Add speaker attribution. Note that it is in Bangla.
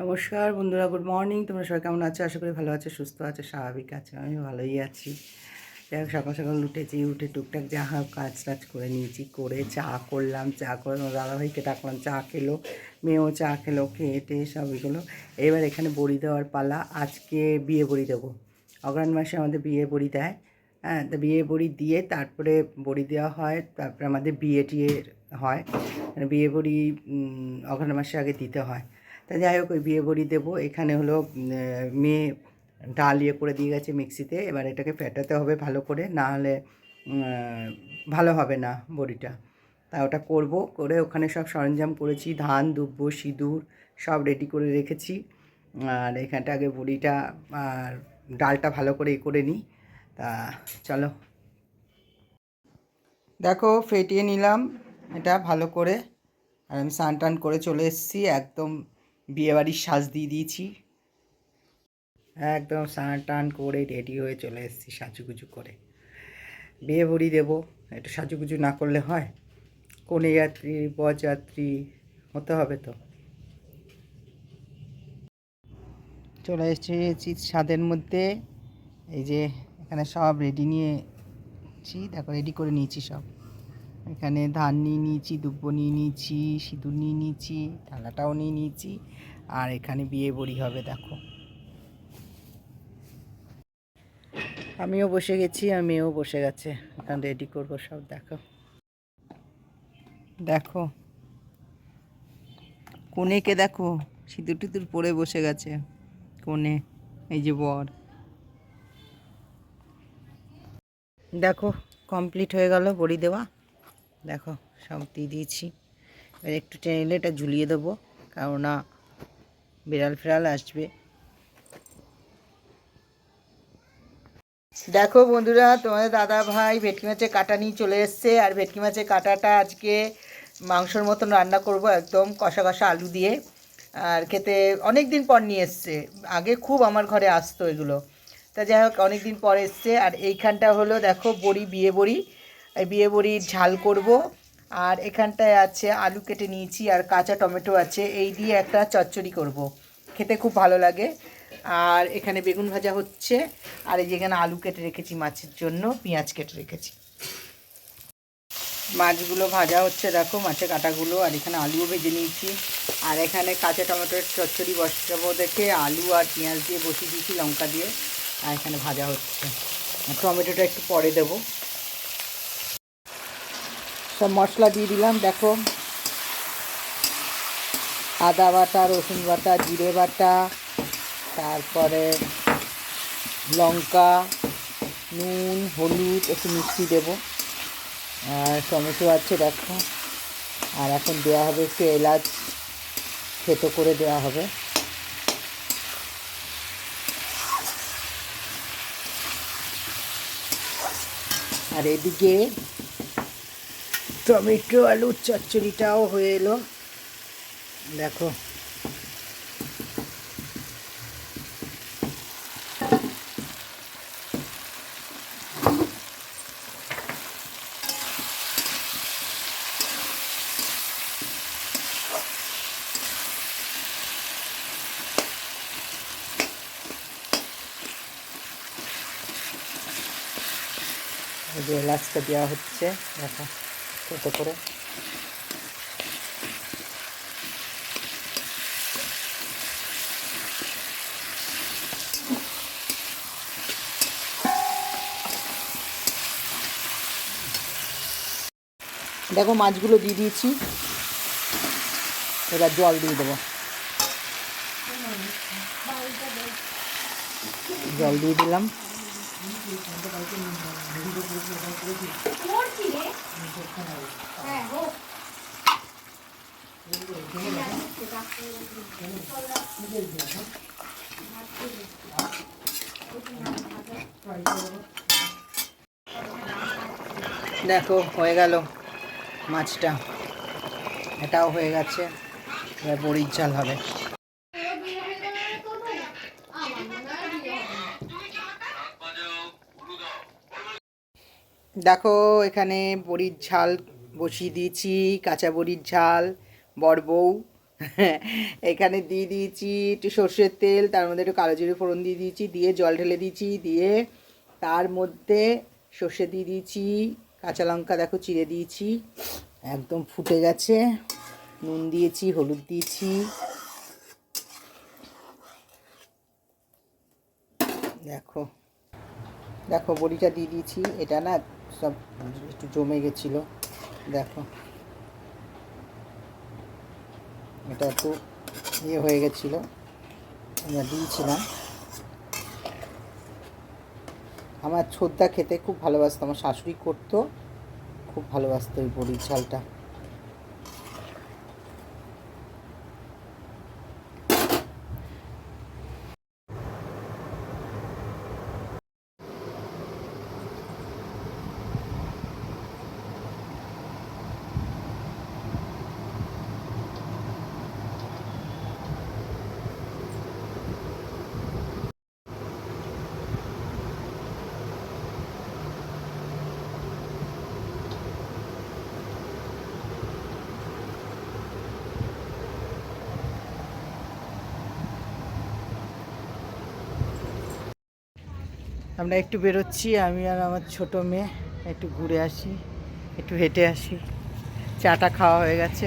Speaker 1: নমস্কার বন্ধুরা গুড মর্নিং তোমরা সবাই কেমন আছো? আশা করি ভালো আছো সুস্থ আছো স্বাভাবিক আছে আমি ভালোই আছি। যাই সকাল সকাল উঠেছি উঠে টুকটাক যা হোক কাজ টাজ করে নিয়েছি করে চা করলাম চা করে দাদাভাইকে ডাকলাম চা খেলো মেয়েও চা খেলো খেয়ে টেয়ে সব এগুলো এবার এখানে বড়ি দেওয়ার পালা আজকে বিয়ে বড়ি দেবো। অগ্রাণ মাসে আমাদের বিয়ে বড়ি দেয় হ্যাঁ তো বিয়ে বড়ি দিয়ে তারপরে বড়ি দেওয়া হয় তারপরে আমাদের বিয়ে টিয়ে হয়। মানে বিয়ে বড়ি উম, অগ্রহণ মাসে আগে দিতে হয়। তা যাই হোক, ওই বিয়ে বড়ি দেবো। এখানে হলো মেয়ে ডাল ইয়ে করে দিয়ে গেছে মিক্সিতে। এবার এটাকে ফেটাতে হবে ভালো করে, না হলে ভালো হবে না বড়িটা। তা ওটা করব, করে ওখানে সব সরঞ্জাম করেছি, ধান, দুব্ব, সিঁদুর সব রেডি করে রেখেছি। আর এখানটা আগে বড়িটা আর ডালটা ভালো করে এ করে নিই। তা চলো। দেখো, ফেটিয়ে নিলাম এটা ভালো করে। আর আমি স্নান টান করে চলে এসেছি, একদম বিয়েবাড়ির সাজ দিয়ে দিয়েছি। একদম স্নান টান করে রেডি হয়ে চলে এসেছি সাজুগুজু করে। বিয়ে বড়ি দেবো, একটু সাজুগুজু না করলে হয়? কনে যাত্রী বরযাত্রী, হতে হবে তো? চলে এসেছি ছাদের মধ্যে। এই যে এখানে সব রেডি নিয়েছি, দেখো রেডি করে নিয়েছি সব। এখানে ধান নিয়ে নিয়েছি, দুব্ব নিয়ে নিয়েছি, সিঁদুর নিয়ে নিয়েছি, থালাটাও নিয়ে নিয়েছি, আর এখানে বিয়ে বড়ি হবে, দেখো। আমিও বসে গেছি, আর মেয়েও বসে গেছে। এখন রেডি করব সব, দেখো। দেখো। কোনেকে দেখো? সিঁদুর টিঁদুর পরে বসে গেছে কোনে এই যে বর। দেখো কমপ্লিট হয়ে গেল বড়ি দেওয়া। দেখো, সব দিয়ে দিয়েছি। এবার একটু টেনে এটা ঝুলিয়ে দেবো, কেননা বিড়াল ফিড়াল আসবে। দেখো বন্ধুরা, তোমাদের দাদা ভাই ভেটকি মাছের কাটা নিয়ে চলে এসছে, আর ভেটকি মাছের কাটাটা আজকে মাংসর মতন রান্না করব একদম কষা কষা আলু দিয়ে। আর খেতে অনেক দিন পর নিয়ে এসছে, আগে খুব আমার ঘরে আসতো এগুলো। তা যাই হোক অনেক দিন পর এসছে, আর এইখানটা হলো, দেখো, বড়ি, বিয়ে বড়ি। বিয়ে বড়ির ঝাল করব। আর এখানটায় আছে আলু কেটে নিয়েছি আর কাঁচা টমেটো আছে। এই দিয়ে একটা চচ্চড়ি করব। খেতে খুব ভালো লাগে। আর এখানে বেগুন ভাজা হচ্ছে। আর এই যেখানে আলু কেটে রেখেছি মাছের জন্য, পেঁয়াজ কেটে রেখেছি। মাছগুলো ভাজা হচ্ছে দেখো, মাছের কাঁটাগুলো। আর এখানে আলুও ভেজে নিয়েছি। আর এখানে কাঁচা টমেটোর চচ্চড়ি বসাবো দেখে। আলু আর পেঁয়াজ দিয়ে বসিয়ে দিয়েছি লঙ্কা দিয়ে। আর এখানে ভাজা হচ্ছে। টমেটোটা একটু পরে দেব। সব মশলা দিয়ে দিলাম, দেখো। আদা বাটা, রসুন বাটা, জিরে বাটা, তারপরে লঙ্কা, নুন, হলুদ, একটু মিষ্টি দেবো। আর টমেটো আছে, দেখো। আর এখন দেওয়া হবে একটু এলাচ, থেতো করে দেওয়া হবে। আর এদিকে টমেটো আলুর চচ্চড়িটাও হয়ে এলো। দেখো। যে এলাচটা দেওয়া হচ্ছে দেখো। ছোট করে। দেখো মাছগুলো দিয়ে দিয়েছি। এবার জল দিয়ে দেবো। জল দিয়ে দিলাম। দেখো হয়ে গেল মাছটা। এটাও হয়ে গেছে। বড়ির চাল হবে। দেখো, এখানে বড়ির ঝাল বসিয়ে দিয়েছি, কাঁচা বড়ির ঝাল, বড় বউ। এখানে দিয়ে দিয়েছি একটু সর্ষের তেল, তার মধ্যে একটু কালো জিরে ফোড়ন দিয়ে দিয়েছি, দিয়ে জল ঢেলে দিয়েছি, দিয়ে তার মধ্যে সর্ষে দিয়ে দিয়েছি, কাঁচা লঙ্কা দেখো চিড়ে দিয়েছি, একদম ফুটে গেছে। নুন দিয়েছি, হলুদ দিয়েছি। দেখো দেখো বড়িটা দিয়ে দিয়েছি, এটা না সব একটু জমে গেছিল। দেখো। এটা একটু ইয়ে হয়ে গেছিল। আমরা দিয়েছিলাম। আমার ছোদ্দা খেতে খুব ভালোবাসতো, আমার শাশুড়ি করতো। খুব ভালোবাসতো এই বড়ির ঝালটা। আমরা একটু বেরোচ্ছি, আমি আর আমার ছোট মেয়ে, একটু ঘুরে আসি, একটু হেঁটে আসি। চাটা খাওয়া হয়ে গেছে।